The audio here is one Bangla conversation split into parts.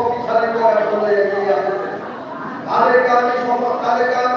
শক্তিশালী করার জন্য এগিয়ে আসছে তাদের কারণে তাদের কারণে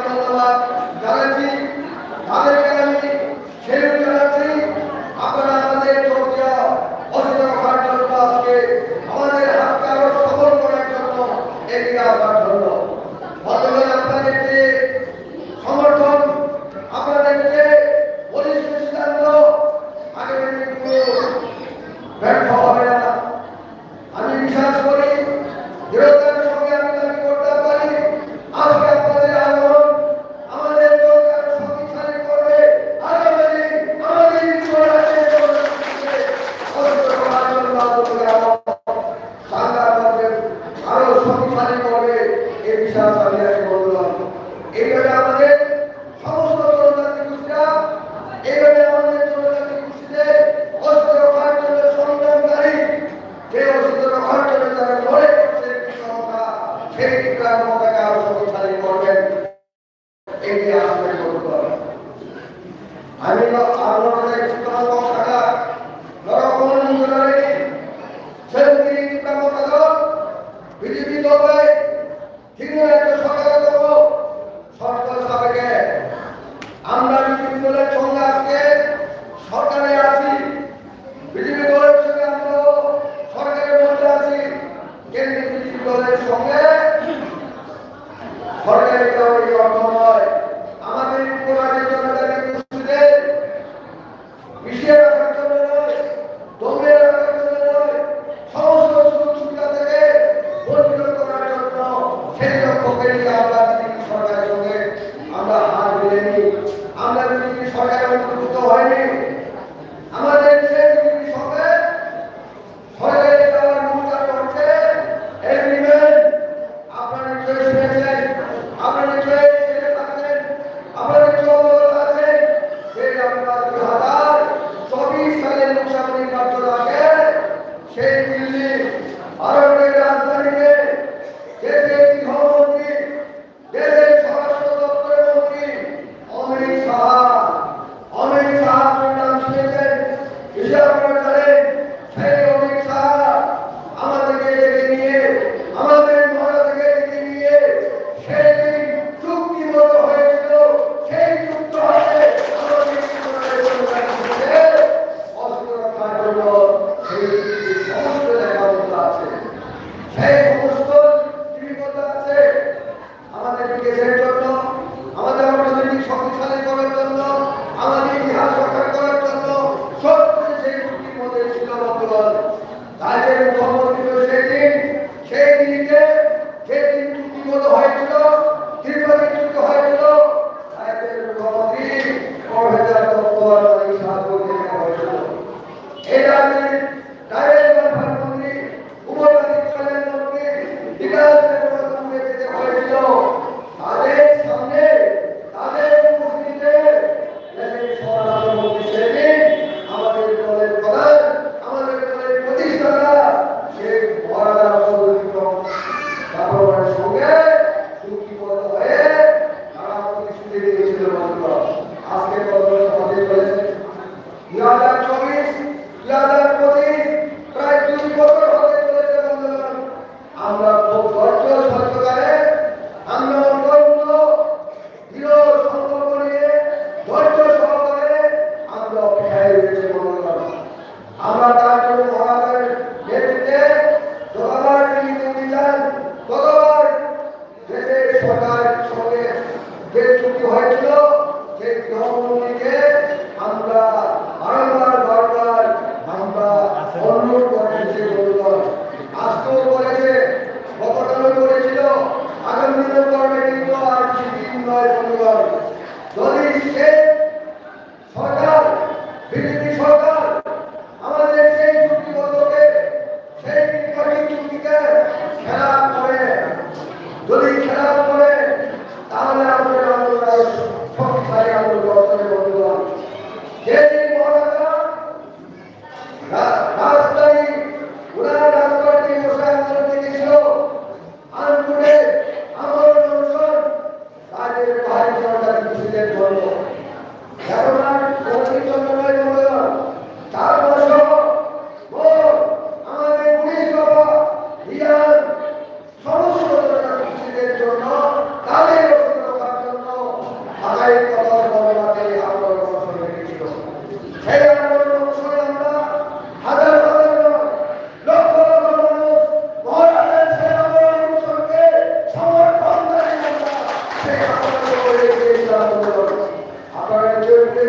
সেই লক্ষ্যকে নিয়ে আমরা বিজেপি সরকারের সঙ্গে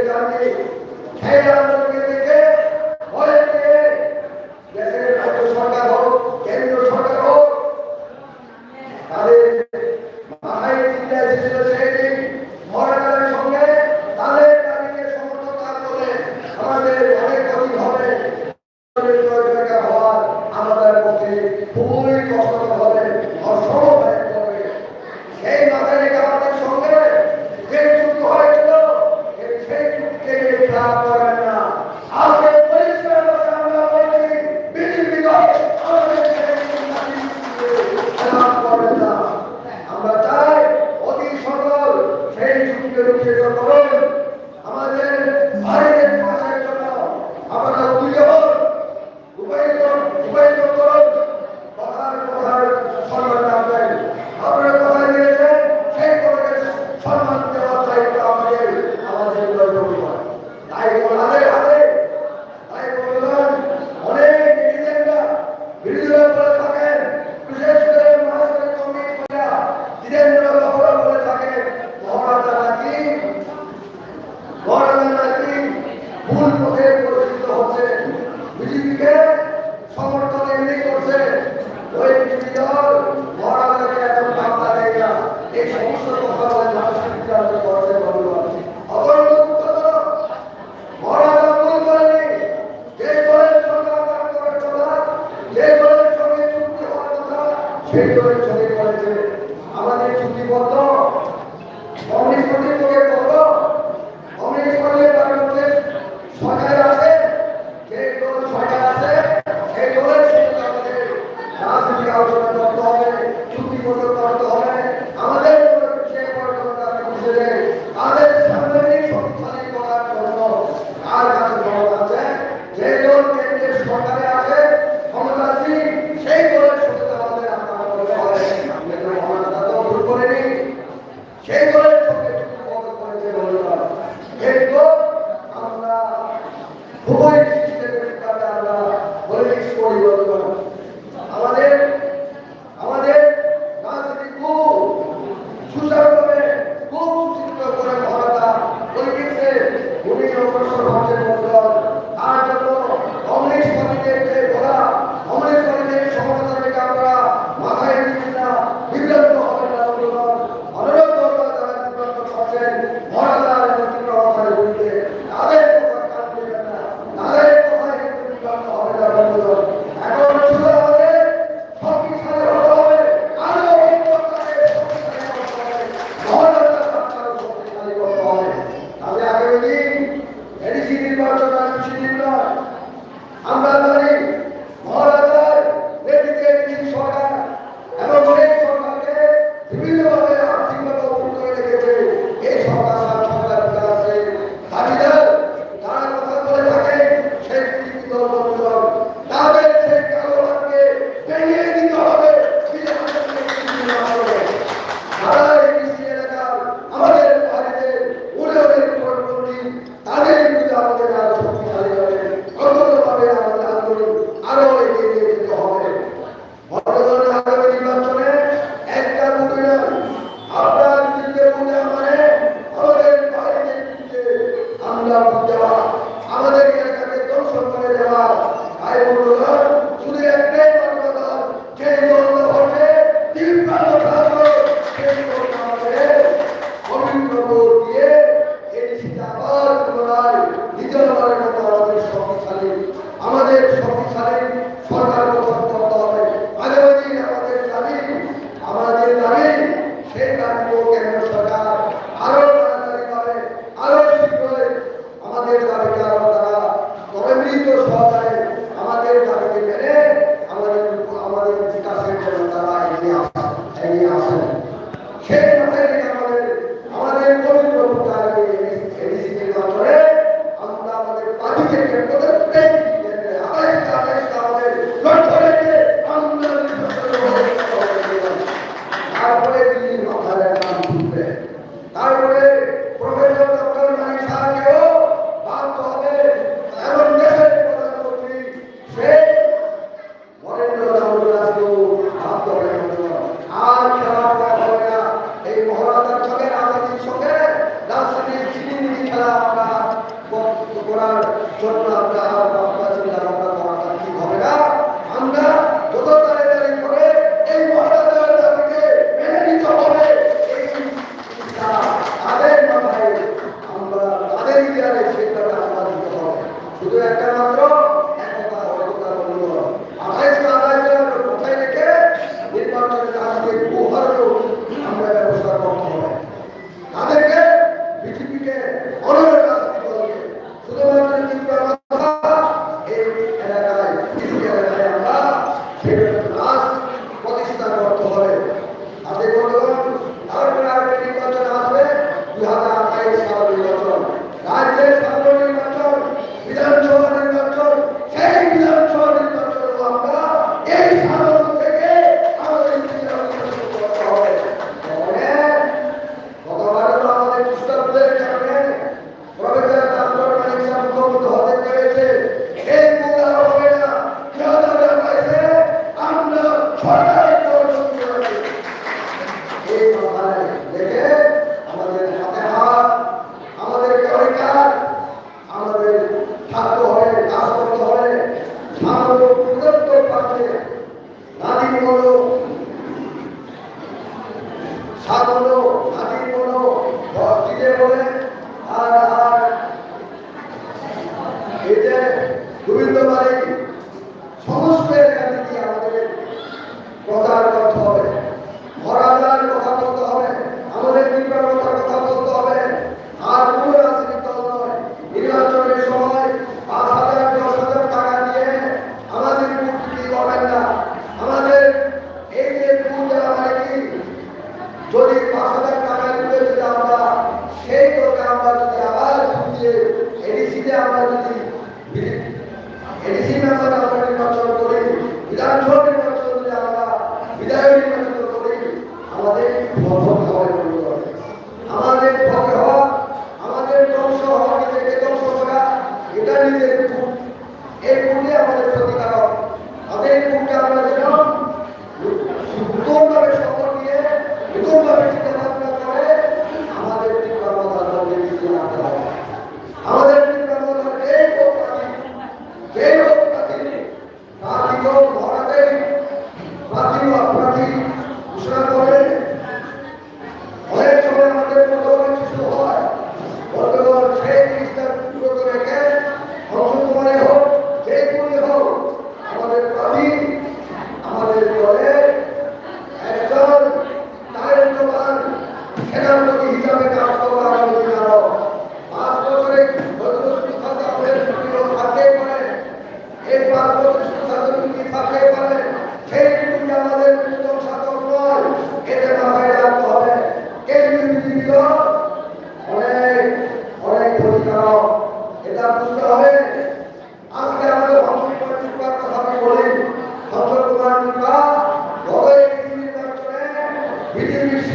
কারণে খেয়ে আমাদেরকে que, que, Chega Bible stuff there, man. Thank you.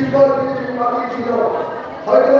বিকল্প কিছু বাকি ছিল। হয়তো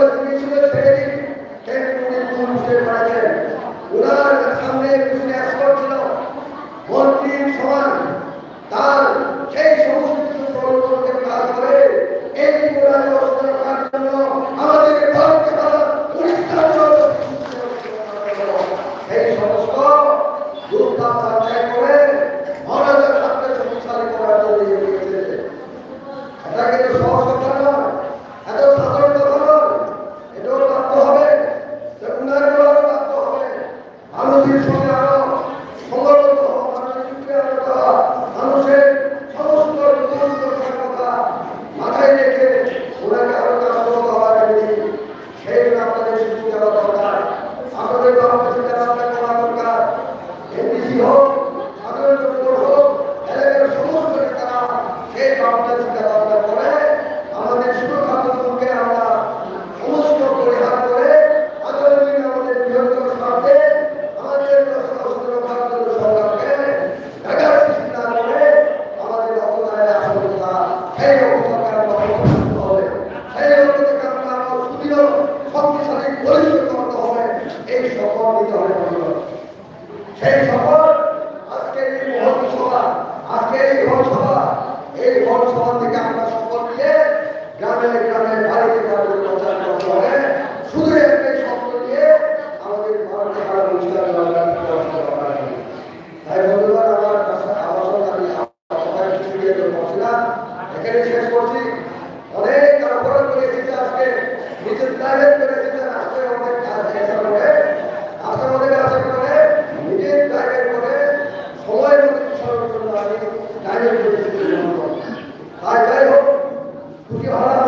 এখানে শেষ করছি, অনেক আন্দোলন করেছি আজকে নিজের প্রাইভেট করেছি আজকে আজকে সময় মতো সরকার আমি তাই যাই হোক, খুশি হওয়া